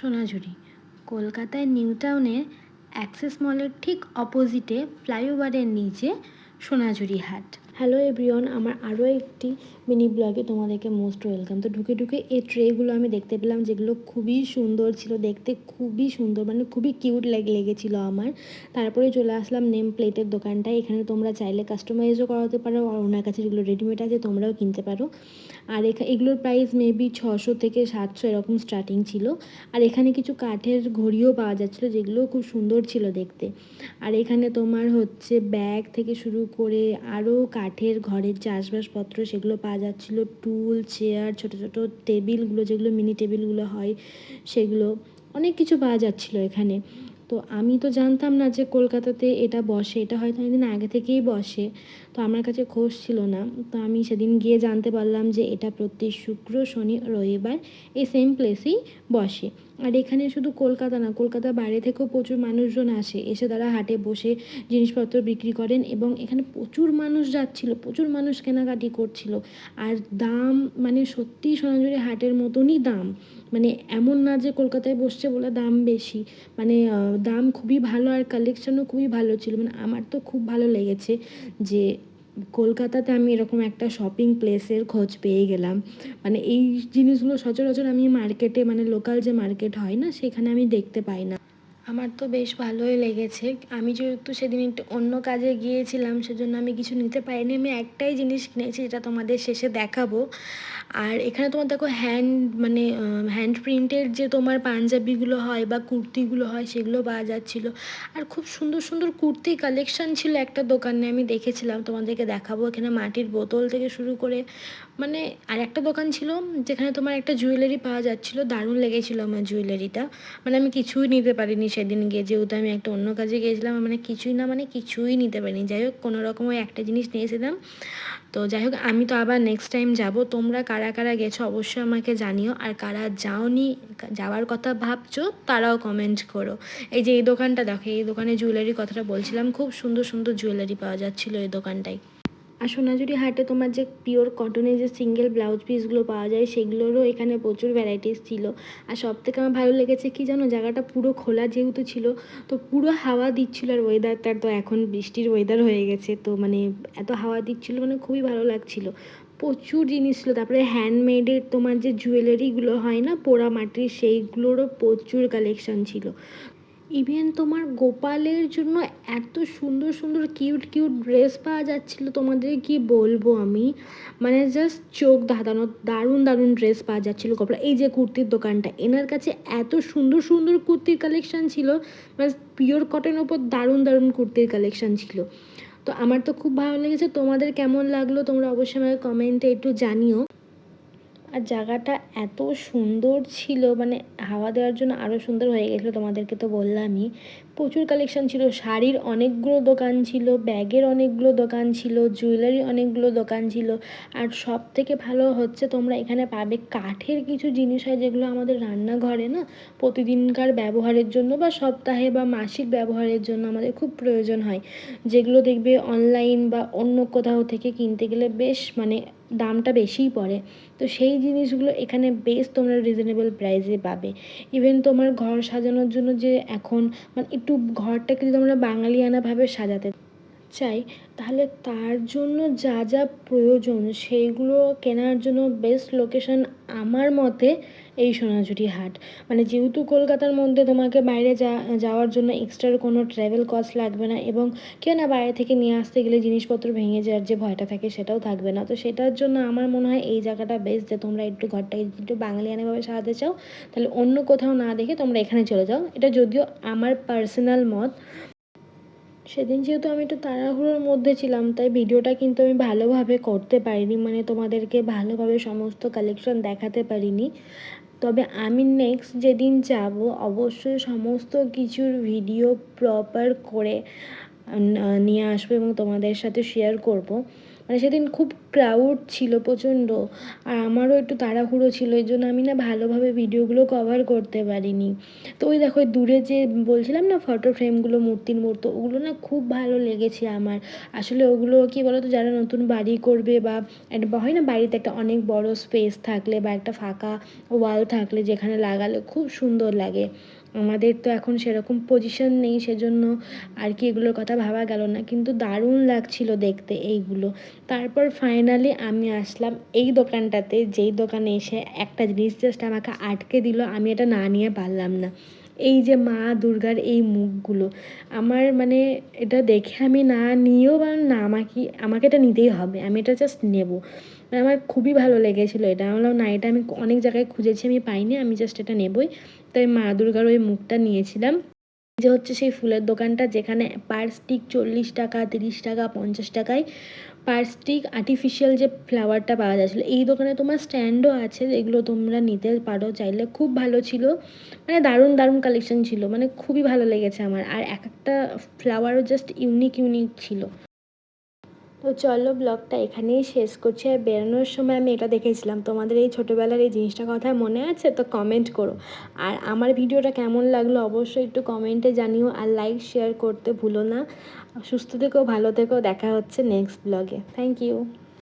সোনাঝুরি। কলকাতায় নিউ টাউনের অ্যাক্সেস মলের ঠিক অপোজিটে ফ্লাইওভারের নিচে সোনাঝুরি হাট। হ্যালো এভরিওয়ান আমার আরও একটি মিনি ব্লগে তোমাদেরকে মোস্ট ওয়েলকাম তো ঢুকে ঢুকে এই ট্রেগুলো আমি দেখতে পেলাম, যেগুলো খুবই সুন্দর ছিল, দেখতে খুবই সুন্দর মানে খুবই কিউট লাগে লেগেছিলো আমার। তারপরে চলে আসলাম নেম প্লেটের দোকানটায়, এখানে তোমরা চাইলে কাস্টমাইজও করাতে পারো, আর ওনার কাছে যেগুলো রেডিমেড আছে তোমরাও কিনতে পারো। আর এখা এগুলোর প্রাইস মেবি ছশো থেকে সাতশো এরকম স্টার্টিং ছিল। আর এখানে কিছু কাঠের ঘড়িও পাওয়া যাচ্ছিল যেগুলো খুব সুন্দর ছিল দেখতে। আর এখানে তোমার হচ্ছে ব্যাগ থেকে শুরু করে আরও কাঠের ঘরের যে আসবাবপত্র সেগুলো পাওয়া যাচ্ছিল। টুল, চেয়ার, ছোট, ছোটো টেবিলগুলো, যেগুলো মিনি টেবিলগুলো হয়, সেগুলো অনেক কিছু পাওয়া যাচ্ছিল এখানে। তো আমি তো জানতাম না যে কলকাতাতে এটা বসে। এটা হয়তো অনেকদিন আগে থেকেই বসে। তো আমার কাছে খোঁজ ছিল না। তো আমি সেদিন গিয়ে জানতে পারলাম যে এটা প্রতি শুক্র, শনি, রবিবার এই সেম প্লেসেই বসে। আর এখানে শুধু কলকাতা না কলকাতার বাইরে থেকেও প্রচুর মানুষজন আসে। এসে তারা হাটে বসে জিনিসপত্র বিক্রি করেন এবং এখানে প্রচুর মানুষ যাচ্ছিল, প্রচুর মানুষ কেনাকাটি করছিল। আর দাম মানে সত্যিই সোনাঝুরি হাটের মতনই দাম। মানে এমন না যে কলকাতায় বসছে বলে দাম বেশি। মানে দাম খুবই ভালো আর কালেকশানও খুবই ভালো ছিল। মানে আমার তো খুব ভালো লেগেছে যে কলকাতাতে আমি এরকম একটা শপিং প্লেসের খোঁজ পেয়ে গেলাম। মানে এই জিনিসগুলো সচরাচর আমি মার্কেটে মানে লোকাল যে মার্কেট হয় না, সেখানে আমি দেখতে পাই না। আমার তো বেশ ভালোই লেগেছে। আমি যেহেতু সেদিন একটু অন্য কাজে গিয়েছিলাম, সেজন্য আমি কিছু নিতে পারিনি। আমি একটাই জিনিস কিনেছি, যেটা তোমাদের শেষে দেখাবো। আর এখানে তোমার দেখো হ্যান্ড মানে হ্যান্ড প্রিন্টের যে তোমার পাঞ্জাবিগুলো হয় বা কুর্তিগুলো হয়, সেগুলো পাওয়া যাচ্ছিল। আর খুব সুন্দর সুন্দর কুর্তি কালেকশান ছিল একটা দোকানে, আমি দেখেছিলাম। তোমাদেরকে দেখাবো এখানে মাটির বোতল থেকে শুরু করে মানে আর একটা দোকান ছিল যেখানে তোমার একটা জুয়েলারি পাওয়া যাচ্ছিল। দারুণ লেগেছিলো আমার জুয়েলারিটা মানে আমি কিছুই নিতে পারিনি সেদিন গিয়ে যেহেতু আমি একটা অন্য কাজে গিয়েছিলাম মানে কিছুই না মানে কিছুই নিতে পারিনি। যাই হোক, কোনো রকম ওই একটা জিনিস নিয়েছিলাম তো যাই হোক, আমি তো আবার নেক্সট টাইম যাব। তোমরা কারা কারা গেছো অবশ্যই আমাকে জানিও। আর কারা যাওনি, যাওয়ার কথা ভাবছ, তারাও কমেন্ট করো। এই যে এই দোকানটা দেখো, এই দোকানে জুয়েলারি কথাটা বলছিলাম, খুব সুন্দর সুন্দর জুয়েলারি পাওয়া যাচ্ছিল এই দোকানটায়। আর সোনাঝুরি হাটে তোমার যে পিওর কটনের যে সিঙ্গেল ব্লাউজ পিসগুলো পাওয়া যায়, সেগুলোরও এখানে প্রচুর ভ্যারাইটিস ছিল। আর সব থেকে আমার ভালো লেগেছে কি জানো, জায়গাটা পুরো খোলা যেহেতু ছিল, তো পুরো হাওয়া দিচ্ছিল আর ওয়েদারটার তো এখন বৃষ্টির ওয়েদার হয়ে গেছে, তো মানে এত হাওয়া দিচ্ছিল মানে খুবই ভালো লাগছিল। প্রচুর জিনিস ছিল, তারপরে হ্যান্ডমেডের তোমার যে জুয়েলারিগুলো হয় না পোড়া মাটির সেইগুলোরও প্রচুর কালেকশন ছিল। ইভেন তোমার গোপালের জন্য এত সুন্দর সুন্দর কিউট কিউট ড্রেস পাওয়া যাচ্ছিল, তোমাদের কি বলব আমি? মানে জাস্ট চোখ ধাঁধানো, দারুণ দারুণ ড্রেস পাওয়া যাচ্ছিল গোপাল। এই যে কুর্তির দোকানটা, এনার কাছে এত সুন্দর সুন্দর কুর্তির কালেকশান ছিল মানে পিওর কটনের ওপর দারুণ দারুণ কুর্তির কালেকশান ছিল। তো আমার তো খুব ভালো লেগেছে, তোমাদের কেমন লাগল তোমরা অবশ্যই আমাকে কমেন্টে একটু জানিও। আর জায়গাটা এত সুন্দর ছিল মানে হাওয়া দেওয়ার জন্য আরও সুন্দর হয়ে গেছিল তোমাদেরকে তো বললামই। প্রচুর কালেকশন ছিল, শাড়ির অনেকগুলো দোকান ছিল, ব্যাগের অনেকগুলো দোকান ছিল জুয়েলারি অনেকগুলো দোকান ছিল। আর সব থেকে ভালো হচ্ছে তোমরা এখানে পাবে কাঠের কিছু জিনিস হয় যেগুলো আমাদের রান্নাঘরে না প্রতিদিনকার ব্যবহারের জন্য বা সপ্তাহে বা মাসিক ব্যবহারের জন্য আমাদের খুব প্রয়োজন হয়। যেগুলো দেখবে অনলাইন বা অন্য কোথাও থেকে কিনতে গেলে বেশ মানে দামটা বেশিই পড়ে। তো সেই জিনিসগুলো এখানে বেশ তোমরা রিজনেবল প্রাইসে পাবে। ইভেন তোমার ঘর সাজানোর জন্য যে এখন মানে একটু ঘরটাকে যদি তোমরা বাঙালিয়ানাভাবে সাজাতে চাই, তাহলে তার জন্য যা যা প্রয়োজন সেইগুলো কেনার জন্য বেস্ট লোকেশন আমার মতে এই সোনাঝুরি হাট। মানে যেহেতু কলকাতার মধ্যে তোমাকে বাইরে যা, যাওয়ার জন্য এক্সট্রা কোনো ট্রাভেল কস্ট লাগবে না এবং কেউ না বাইরে থেকে নিয়ে আসতে গেলে জিনিসপত্র ভেঙে যাওয়ার যে ভয়টা থাকে সেটাও থাকবে না। তো সেটার জন্য আমার মনে হয় এই জায়গাটা বেস্ট যে তোমরা একটু ঘরটাকে একটু বাঙালিয়ানাভাবে সাজাতে চাও, তাহলে অন্য কোথাও না দেখে তোমরা এখানে চলে যাও। এটা যদিও আমার পার্সোনাল মত। সেদিন যেহেতু আমি একটু তাড়াহুড়োর মধ্যে ছিলাম, তাই ভিডিওটা কিন্তু আমি ভালোভাবে করতে পারিনি মানে তোমাদেরকে ভালোভাবে সমস্ত কালেকশন দেখাতে পারিনি। তবে আমি নেক্সট যেদিন যাব, অবশ্যই সমস্ত কিছুর ভিডিও প্রপার করে নিয়ে আসব এবং তোমাদের সাথে শেয়ার করব। মানে সেদিন খুব ক্রাউড ছিল প্রচণ্ড, আর আমারও একটু তাড়াহুড়ো ছিল, এই জন্য আমি না ভালোভাবে ভিডিওগুলো কভার করতে পারিনি। তো ওই দেখো, ওই দূরে যে বলছিলাম না ফটো ফ্রেমগুলো মূর্তির মূর্ত, ওগুলো না খুব ভালো লেগেছে আমার। আসলে ওগুলো কী বলো তো যারা নতুন বাড়ি করবে বা একটা, হয় না বাড়িতে একটা অনেক বড় স্পেস থাকলে বা একটা ফাঁকা ওয়াল থাকলে যেখানে লাগালে খুব সুন্দর লাগে। আমাদের তো এখন সেরকম পজিশন নেই, সেজন্য আর কি এগুলোর কথা ভাবা গেল না, কিন্তু দারুণ লাগছিল দেখতে এইগুলো। তারপর ফাইনালি আমি আসলাম এই দোকানটাতে, যেই দোকানে এসে একটা জিনিস জাস্ট আমাকে আটকে দিল, আমি এটা না নিয়ে পারলাম না। এই যে মা দুর্গার এই মুখগুলো, আমার মানে এটা দেখে আমি না নিয়েও বা না আমাকে আমাকে এটা নিতেই হবে, আমি এটা জাস্ট নেব। মানে আমার খুবই ভালো লেগেছিলো এটা, আমি বললাম, না, এটা আমি অনেক জায়গায় খুঁজেছি, আমি পাইনি, আমি জাস্ট এটা নেবই। তাই মা দুর্গার ওই মুখটা নিয়েছিলাম। যে হচ্ছে সেই ফুলের দোকানটা, যেখানে পার স্টিক চল্লিশ টাকা, তিরিশ টাকা, পঞ্চাশ টাকায় পার স্টিক আর্টিফিশিয়াল যে ফ্লাওয়ারটা পাওয়া যাচ্ছিল, এই দোকানে তোমার স্ট্যান্ডও আছে যেগুলো তোমরা নিতে পারো চাইলে। খুব ভালো ছিল মানে দারুণ দারুণ কালেকশন ছিল মানে খুবই ভালো লেগেছে আমার। আর এক একটা ফ্লাওয়ারও জাস্ট ইউনিক ইউনিক ছিল। তো চলো ব্লগটা এখানেই শেষ করছি। আর বেরোনোর সময় আমি এটা দেখেছিলাম। তোমাদের এই ছোটোবেলার এই জিনিসটা কথা মনে আছে? তো কমেন্ট করো। আর আমার ভিডিওটা কেমন লাগল অবশ্যই একটু কমেন্টে জানিও। আর লাইক শেয়ার করতে ভুলো না। সুস্থ থেকেও ভালো থেকেও দেখা হচ্ছে নেক্সট ব্লগে থ্যাংক ইউ